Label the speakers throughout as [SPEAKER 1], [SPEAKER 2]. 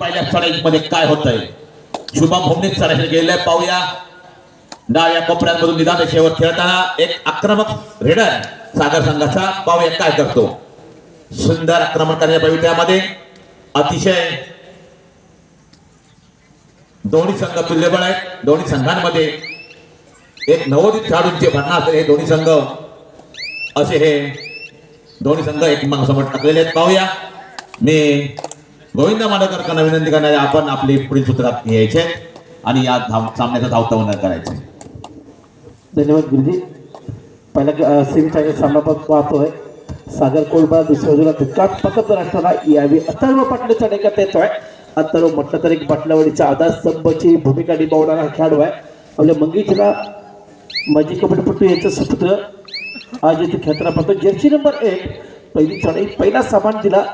[SPEAKER 1] पहिल्या चढाईमध्ये काय होत आहे शुभम भूमने चढाई गेले पाहूया. डाव्या कोपऱ्यांमधून निदान शेवट खेळताना. एक आक्रमक रेडर सागर संघाचा. पाहूया काय करतो. सुंदर आक्रमण करण्याच्या पवित्र्यामध्ये अतिशय दोन्ही संघ तुल्यबळ आहेत. दोन्ही संघांमध्ये एक नवोदित खेळाडूंचे भरणा असेल हे दोन्ही संघ असे हे दोन्ही संघ एकमेकांसमोर टाकलेले आहेत. पाहूया. मी गोविंद माडकरकरांना विनंती करणारे आपण आपली पुढील सूत्रात यायचे आणि या धाव सामन्याचा धावतावना करायचे.
[SPEAKER 2] धन्यवाद गुरुजी. पहिला सेमीचा सामना पाहतोय. सागर कोलबा दुसऱ्या बाजूला तितकाच पकड असताना यावी. अथर्व पाटलेचा डेक्यात येतोय. अथर्व म्हटलं तर एक पाटलावडीचा आधार स्तंभची भूमिका निभावणारा खेळाडू आहे. आपल्या मंगेशला माजी कबड्डीपटू यांचं सुपुत्र. आज येथे खेळताना पाहतो जर्सी नंबर एक. पहिली चढाई पहिला सामान दिला.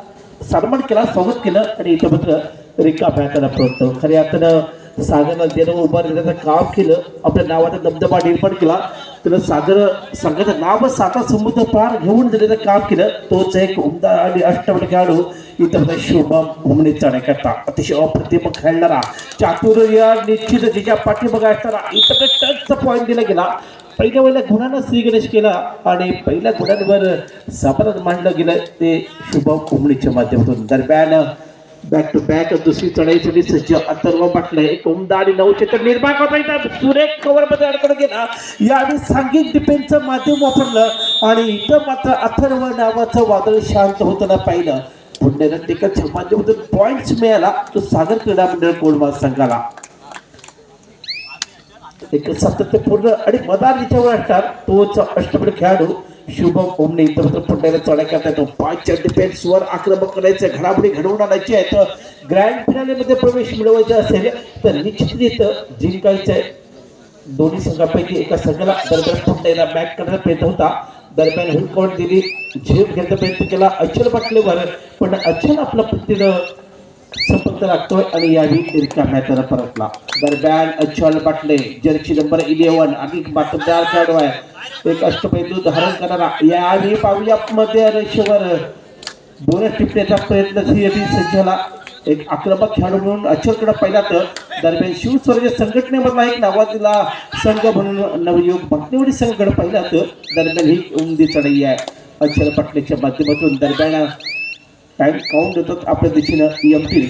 [SPEAKER 2] सन्मान केला स्वागत केलं आणि इथं मात्र रिका बॅकाला प्रयत्न खऱ्या अर्थानं सागरला देणं उभा देण्याचं काम केलं आपल्या नावाचा दबदबा निर्माण केला त्यानं सागर संघाचं नाव साता समुद्र पार घेऊन देण्याचं काम केलं तोच एक उमदा आणि अष्टपट खेळाडू इथं शुभम घुमणे करता अतिशय अप्रतिम खेळणारा चातुर्य निश्चित जिच्या पाठीमागे असणारा इथं टचचा पॉईंट दिला गेला पहिल्या पहिल्या गुणानं श्री गणेश केला आणि पहिल्या गुणांवर समाधान मांडलं गेलं ते शुभम कोंबडीच्या माध्यमातून. दरम्यान बॅक टू बॅक दुसरी चढाईसाठी सज्ज अथर्व पाटले एक उमदा आणि नऊ चेतर निर्माण करता येतात सुरेख कवर मध्ये अडकून गेला. यावेळी सांघिक डिफेन्सचं माध्यम वापरलं आणि इथं मात्र अथर्व नावाचं वादळ शांत होताना पाहिलं. पुण्यरंटिकाच्या माध्यमातून पॉइंट्स मिळाला. तो सागर क्रीडा मंडळ कोलमा संघाला. एक सातत्यपूर्ण आणि मदार जिच्यावर असतात तोच अष्टपदी खेळाडू शुभम ओमने इतर पुण्याला चढ्या करता येतो पाचच्या डिफेन्सवर आक्रमक करायचं घडामोडी घडवून आणायची आहे. तर ग्रँड फिनालेमध्ये प्रवेश मिळवायचा असेल तर निश्चित जिंकायचं आहे दोन्ही संघापैकी एका संघाला दरम्यान पुण्याला बॅक करण्याचा प्रयत्न होता. दरम्यान हुलकावट दिली झेप घेण्याचा प्रयत्न केला. अचल पाटलेवर पण अचल आपला पत्तीनं संपर्क लागतोय आणि यावी रिका परतला. दरम्यान Achal Patle jersey number eleven आणि बातमदार खेळाडू आहे एक अष्टपैलू धारण करणारा. यावी पाहूया मध्ये रेषेवर. बोनस टिपण्याचा प्रयत्न सिंहटी सज्जाला एक आक्रमक खेळाडू म्हणून अच्छलकडे पहिला तर. दरम्यान शिवस्वराज्य संघटनेमधला एक नावाजलेला संघ म्हणून नवयुग भक्तीवडी संघकडे पहिला तर. दरम्यान ही उमदी चढाई आहे. अचल पाटलेच्या माध्यमातून दरम्यान टाइम काउंट देतात? आपल्या दिशेनं एम टी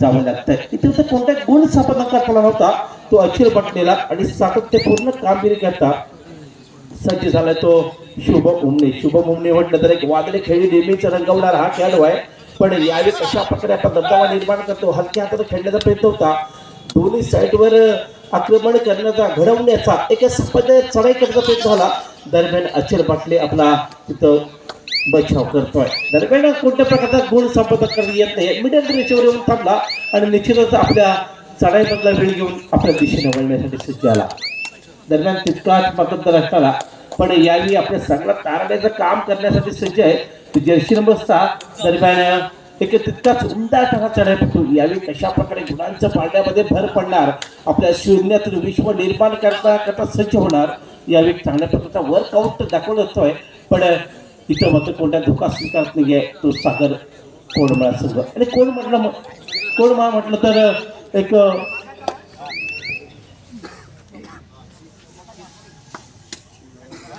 [SPEAKER 2] जावं लागतं इथे असं कोणता गुण सापडा करताना नव्हता? तो अचिर पटलेला आणि सातत्यपूर्ण कामगिरी करता सज्ज झालाय तो शुभम उमने शुभम उमने म्हटलं तर एक वादळी खेळी नेहमीच रंगवणारा हा खेळाडू आहे. पण यावेळी कशा प्रकारे आपण दबदबा निर्माण करतो. हलक्या हाताने खेळण्याचा प्रयत्न होता. दोन्ही साईडवर आक्रमण करण्याचा घडवण्याचा एका सपाट्या चढाई करण्याचा प्रयत्न झाला. दरम्यान अचिर पाटले आपला तिथं बचाव करतोय. दरम्यान कोणत्या प्रकारचा गुण संपादक करता येत नाही? मिडल रेषेवर येऊन थांबला आणि निश्चितच आपल्या चढाईमधला वेळ घेऊन आपल्या दिशेने वळण्यासाठी सज्ज आला दरम्यान तितकाच मकद्दर असताना पण यावेळी आपल्या सगळ्या तारण्याचं काम करण्यासाठी सज्ज आहे. जर्सी नंबर दरम्यान एक तितकाच उमदा ठरा चढाईपटू यावेळी कशा प्रकारे गुणांच्या पाडण्यामध्ये भर पडणार? आपल्या शून्यातून विश्व निर्माण करता करता सज्ज होणार? यावेळी चांगल्या प्रकारचा वर्कआउट दाखवला जातोय पण इथं मात्र कोणत्या धोका स्वीकारत नाही आहे तो सागर कोडमळा संघ. आणि कोण म्हटलं मग कोडमळा म्हटलं तर एक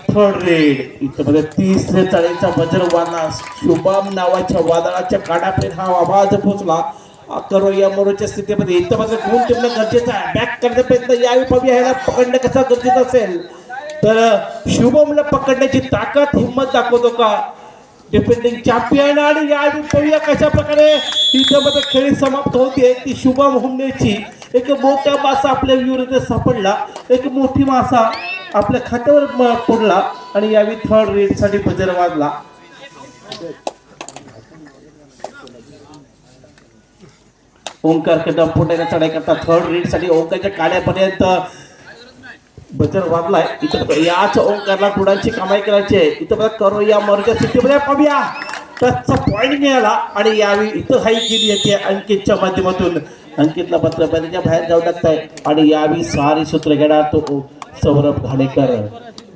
[SPEAKER 2] थर्ड रेड इथं तीस तिसरे चाळीचा वज्र वाना शुभम नावाच्या वादळाच्या काढापर्यंत हा आवाज पोहोचला. करो या मोरोच्या स्थितीमध्ये इथं मात्र गुण ठेवणं गरजेचं आहे. बॅक करण्याचा प्रयत्न यावी पाहूया ह्याला पकडणं कसा गरजेचं असेल? तर शुभमला पकडण्याची ताकद हिंमत दाखवतो का? डिफेंडिंग चॅम्पियन आणि यावेळी पाहूया कशा प्रकारे इथं खेळी समाप्त होते. ती शुभम हुमनेची एक मोठा मासा आपल्या विरुद्ध सापडला. एक मोठी मासा आपल्या खात्यावर पडला आणि यावेळी थर्ड रेडसाठी बजर वाजला ओंकार कदम पुण्याला चढाई करता थर्ड रेडसाठी ओंकारच्या काड्यापर्यंत बजर वाजलाय इथं याच ओंकारला गुणांची कमाई करायची आहे. इथं बघा करो या मर्जा सिटीमध्ये पाहूया. टचचा पॉईंट मिळाला आणि यावेळी इथं हाई केली येते अंकितच्या माध्यमातून. अंकितला पत्र त्याच्या बाहेर जाऊ लागताय. आणि यावेळी सारी सूत्र घेणार तो सौरभ घाणेकर.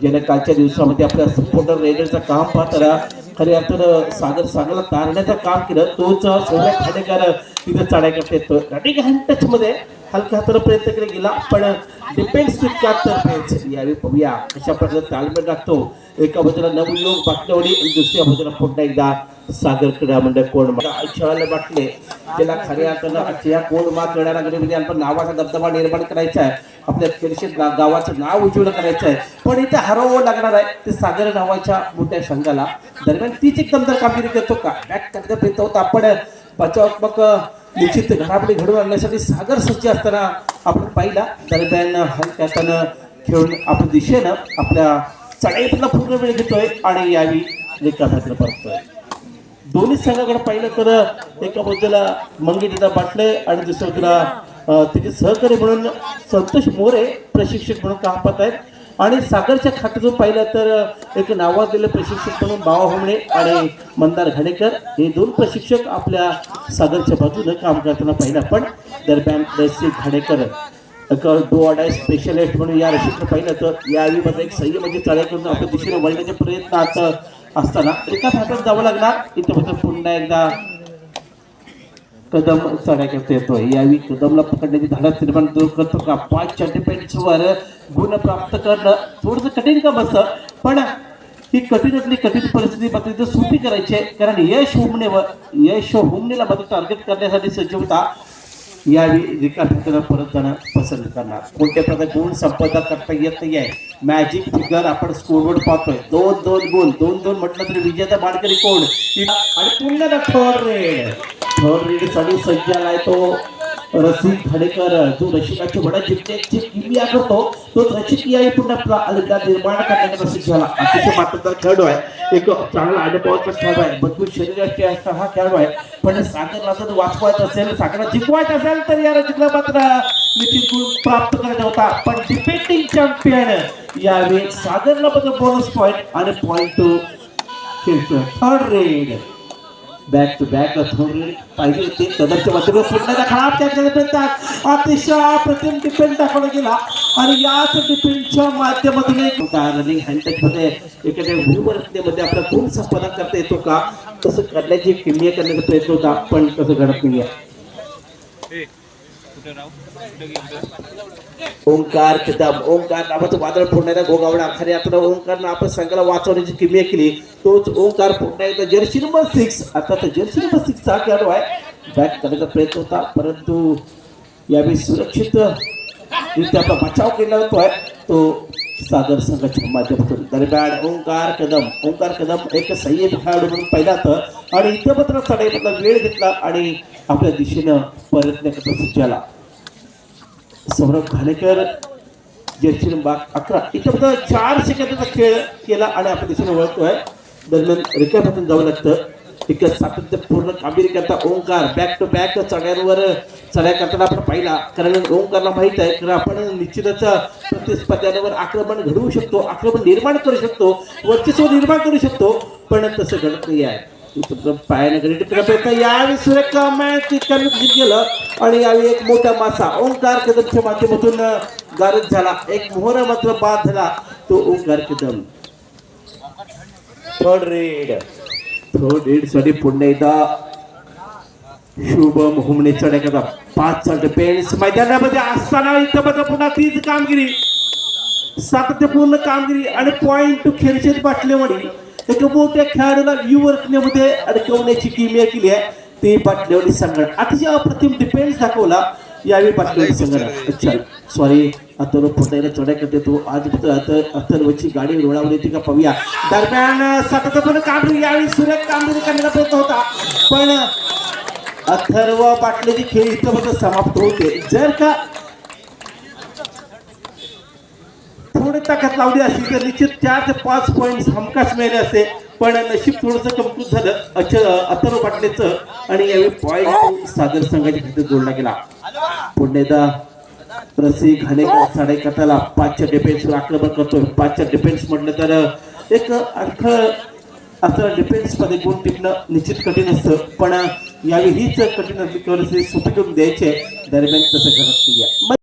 [SPEAKER 2] गेल्या कालच्या दिवसामध्ये आपल्या संपूर्ण रेडरचं काम पाहताना खऱ्या अर्थानं सागर सागरला तारण्याचं काम केलं. तोच सौरभ घाणेकर. तिथे चढायकडे येतो. रनिंग हँड टच मध्ये हलक्या हाताने प्रयत्न केला गेला पण डिपेंड तितका तर यावेळी पाहूया. अशा प्रकारे तालमेल राखतो. एका बाजूला नवयोग बाटवली आणि दुसऱ्या बाजूला पुन्हा एकदा सागर क्रीडा मंडळ कोण छान वाटले त्याला खऱ्या अर्थानं कोण मात करणारा? गणपती आपण नावाचा दबदबा निर्माण करायचा आहे. आपल्या खेळशीत गावाचं नाव उज्ज्वल करायचं आहे. पण इथे हरवावं लागणार आहे. ते सागर नावाच्या मोठ्या संघाला. दरम्यान तीच एक कमतर कामगिरी करतो का? बॅक करण्यात येत होता. आपण बचावात्मक निश्चित घडामोडी घडवून आणण्यासाठी सागर सज्ज असताना आपण पाहिला. दरम्यान हलक्या हातानं खेळून आपण दिशेनं आपल्या चढाईतला पूर्ण वेळ घेतोय आणि यावी रिकाम्याकडे परतोय. दोन्ही संघाकडे पाहिलं तर एका बाजूला मंगेटीला बाटले आणि दुसऱ्या बाजूला अं, तिचे सहकारी म्हणून संतोष मोरे प्रशिक्षक म्हणून काम पाहत आहेत. आणि सागरच्या खात्यातून पाहिलं तर एक नावाजलेले प्रशिक्षक म्हणून बाबा होमणे आणि मंदार घाणेकर हे दोन प्रशिक्षक आपल्या सागरच्या बाजूनं काम करताना पाहिलं पण दरम्यान रसिक घाणेकर डो अडाय स्पेशलिस्ट म्हणून या रशीदनं पाहिलं तर या मध्ये एक सह्य म्हणजे चढाई करून आपल्या दिशेने वळण्याच्या प्रयत्नात असताना एका हातात जावं लागणार इथं पुन्हा एकदा कदम चढाई करता येतोय. यावेळी कदमला पकडण्याची धाडस निर्माण करतो का पाच वर गुण प्राप्त करणं थोडंसं कठीण का बस पण ही कठीणातली कठीण परिस्थिती मात्र सोपी करायची आहे. कारण यश हुमणेवर यश होमनेला मात्र टार्गेट करण्यासाठी सज्ज होता. यावेळी रिकाम्याकडे परत जाणं पसंत करणार. कोणत्या प्रकारे गुण संपदा करता येत नाही आहे मॅजिक फिगर आपण स्कोरवर पाहतोय. दोन दोन गोल दोन दोन म्हटलं तरी विजेता मानकरी कोण? आणि पुन्हा थर्ड रेड थर्ड रेडसाठी सज्जाला आहे तो. रसिक खाडेकर जो रशिकाची वडा जिंकण्याची किमिया करतो तो रसिक याही पुन्हा आपला अलगा निर्माण करण्याचा प्रसिद्ध झाला. अतिशय मात्रदार खेळाडू आहे. एक चांगला अनुभवाचा खेळाडू आहे. मजबूत शरीराची असता हा खेळाडू आहे. पण सागरला जर वाचवायचं असेल सागरला जिंकवायचं असेल तर या रसिकला मात्र निश्चित गुण प्राप्त करायचा होता. पण डिफेंडिंग चॅम्पियन यावेळी सागरला मात्र बोनस पॉईंट आणि point to third raid back to back पाहिजे ते कदरच्या माध्यमातून पुन्हा खराब त्या अतिशय अप्रतिम डिफेंड दाखवला गेला. आणि याच डिफेंडच्या माध्यमातून एक रनिंग हँडटच मध्ये एखाद्या भूवरत्नेमध्ये आपला गुण संपादन करता येतो का? तसं करण्याची किमया करण्याचा प्रयत्न होता पण तसं घडत नाही ओंकार कदम ओंकार नावाचं वादळ फोडणाऱ्या गोगावडा खरे अर्थानं ओंकारनं आपण संघाला वाचवण्याची किमया केली तोच ओंकार फोडण्याचा एकदा जर्सी नंबर सिक्स आता तर जर्सी नंबर सिक्सचा खेळाडू आहे. बॅट करण्याचा प्रयत्न होता परंतु यावेळी सुरक्षित रित्या आपला बचाव केला जातोय. तो सागर संघाच्या माध्यमातून. दरम्यान ओंकार कदम. ओंकार कदम एक संयम खेळाडू म्हणून पहिला तर आणि इथं मात्र चढाईमधला वेळ घेतला आणि आपल्या दिशेनं प्रयत्न सज्ज झाला सौरभ घाणेकर जर्सी बाग अकरा. इथं फक्त चार सेकंदाचा खेळ केला आणि आपण दिशेने वळतोय. दरम्यान रिकाम्यातून जावं लागतं. एक सातत्यपूर्ण कामगिरी करता ओंकार. बॅक टू बॅक चढ्यांवर चढ्या करताना आपण पाहिला. कारण ओंकारला माहीत आहे कारण आपण निश्चितच प्रतिस्पर्ध्यांवर आक्रमण घडवू शकतो आक्रमण निर्माण करू शकतो वर्चस्व निर्माण करू शकतो पण तसं घडत नाही आहे. पायाने यावेळी गेलं आणि यावेळी एक मोठा मासा ओंकार कदमच्या माध्यमातून गारद झाला. एक मोहरा मात्र बाद झाला. तो Omkar Kadam. Third raid. Third रेडसाठी पुन्हा एकदा शुभम हुमणे चढ्या पाच पाच पेन्स. मैदानामध्ये असताना इथं मात्र पुन्हा तीच कामगिरी. सातत्यपूर्ण कामगिरी आणि पॉइंट टू खेळशेत बाटलेवाडी. एका मोठ्या खेळाडूला यू वर्कण्यामध्ये अडकवण्याची किमया केली आहे ते बाटलेवाडी संघ अतिशय अप्रतिम डिफेन्स दाखवला यावेळी बाटलेवाडी संघाला अच्छा सॉरी अथर्व फुटायला चढाई करते तो. आज अथर्वची गाडी रोडावर येते का पाहूया. दरम्यान सातत्यपूर्ण कामगिरी यावेळी सुरेख कामगिरी करण्याचा प्रयत्न होता. पण अथर्व बाटलेची खेळ इथं समाप्त होते. जर का थोडी ताकद लावली असती तर निश्चित चार ते पाच पॉईंट हमखास मिळाले असते. पण नशीब थोडंसं कमकुत झालं. अच अथर्व पाटलेचं आणि यावेळी पॉईंट सागर संघाच्या खात्यात जोडला गेला. पुण्याचा रसी घाणेकर साडेकथाला पाचच्या डिफेन्सवर आक्रमण करतोय. पाचच्या डिफेन्स म्हटलं तर एक अर्थ असं डिफेन्समध्ये गुण टिकणं निश्चित कठीण असतं. पण यावेळी हीच कठीण परिस्थिती सुपी करून द्यायचे दरम्यान तसं करत नाही